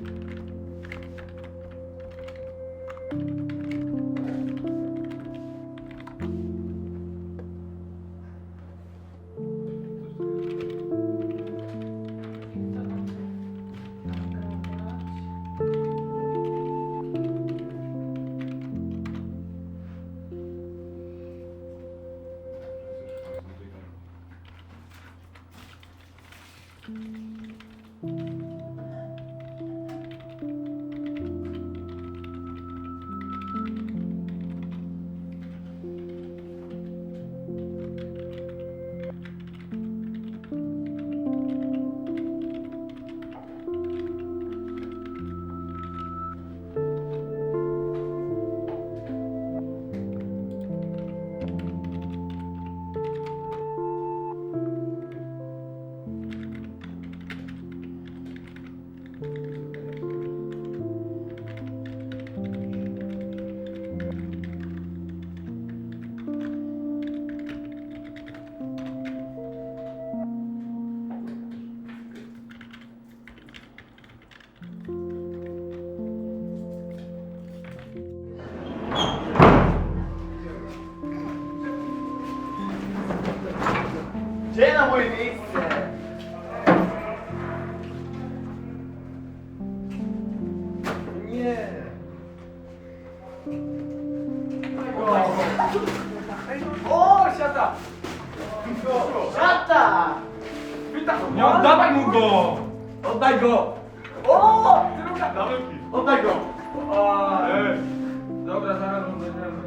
Gdzie na moje miejsce? Nie. O, siata! Siata! Nie oddawaj mu go! Oddaj go! O! Oddaj go! Ej. Dobra, zaraz mu będziemy.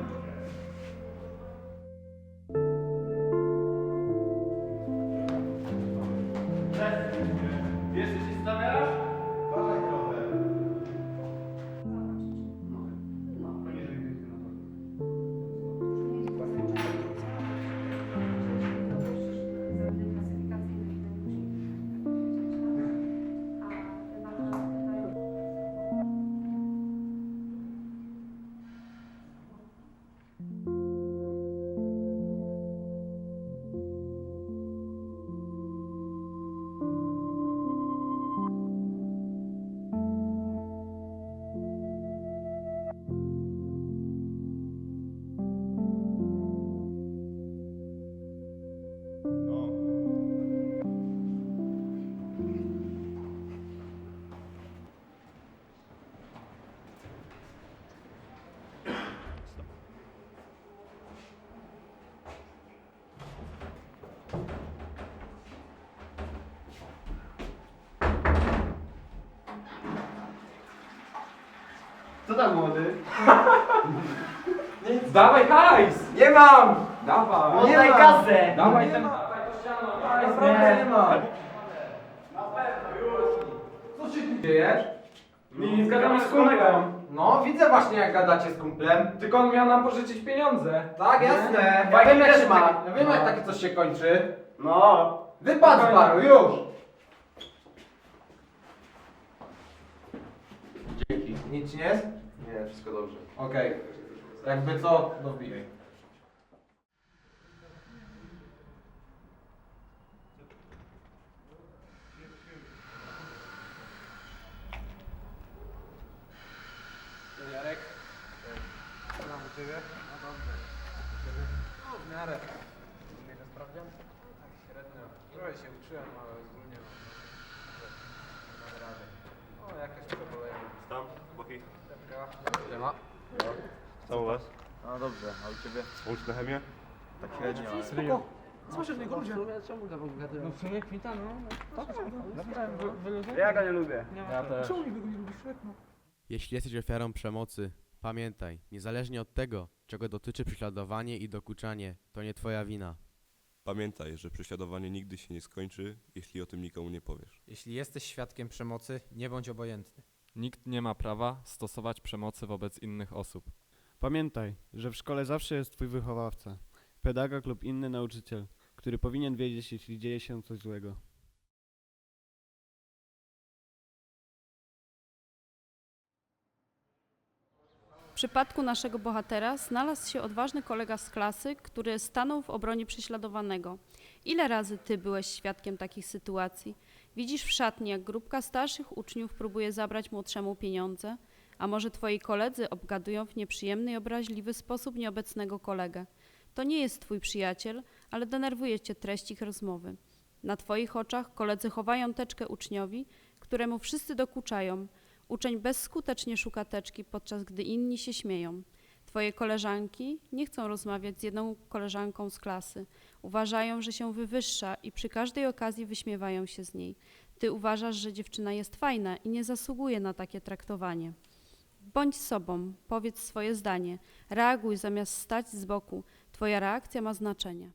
Co tam młody? Dawaj hajs! Nie mam! Dawaj! Oddaj kasę! Dawaj ten... Hajs, Naprawdę nie ma. Co się tu dzieje? Nic, gadamy z kumplem. No, widzę właśnie jak gadacie z kumplem. Tylko on miał nam pożyczyć pieniądze. Tak, jasne. Ja Fajnie wiem jak też się ma. ma. Ja wiem jak takie coś się kończy. No, Wypadł z baru, już! Nic nie jest? nie, wszystko dobrze. Okej. Jakby co, to wbijaj. Jarek. Co tam u Ciebie? No dobrze. No w miarę. Sprawdzian? Tak średnio. Trochę się uczyłem, ale ogólnie no. Mam radę. O, jakieś przebolenie. Tam, chłopaki. Siema. Co u was? No dobrze, a u ciebie? Łączna chemia? Tak średnio, ale... Spoko. Słyszę w niego ludzie. Czemu go ogóle No w sumie kwita, no. Tak, naprawdę, wy, wyluzuj. Ja go nie lubię. Ja też. Czemu niby go nie lubisz? No. Jeśli jesteś ofiarą przemocy, pamiętaj, niezależnie od tego, czego dotyczy prześladowanie i dokuczanie, to nie twoja wina. Pamiętaj, że prześladowanie nigdy się nie skończy, jeśli o tym nikomu nie powiesz. Jeśli jesteś świadkiem przemocy, nie bądź obojętny. Nikt nie ma prawa stosować przemocy wobec innych osób. Pamiętaj, że w szkole zawsze jest twój wychowawca, pedagog lub inny nauczyciel, który powinien wiedzieć, jeśli dzieje się coś złego. W przypadku naszego bohatera znalazł się odważny kolega z klasy, który stanął w obronie prześladowanego. Ile razy ty byłeś świadkiem takich sytuacji? Widzisz w szatni, jak grupka starszych uczniów próbuje zabrać młodszemu pieniądze? A może twoi koledzy obgadują w nieprzyjemny i obraźliwy sposób nieobecnego kolegę? To nie jest twój przyjaciel, ale denerwuje cię treść ich rozmowy. Na twoich oczach koledzy chowają teczkę uczniowi, któremu wszyscy dokuczają. Uczeń bezskutecznie szuka teczki, podczas gdy inni się śmieją. Twoje koleżanki nie chcą rozmawiać z jedną koleżanką z klasy. Uważają, że się wywyższa i przy każdej okazji wyśmiewają się z niej. Ty uważasz, że dziewczyna jest fajna i nie zasługuje na takie traktowanie. Bądź sobą, powiedz swoje zdanie, reaguj zamiast stać z boku. Twoja reakcja ma znaczenie.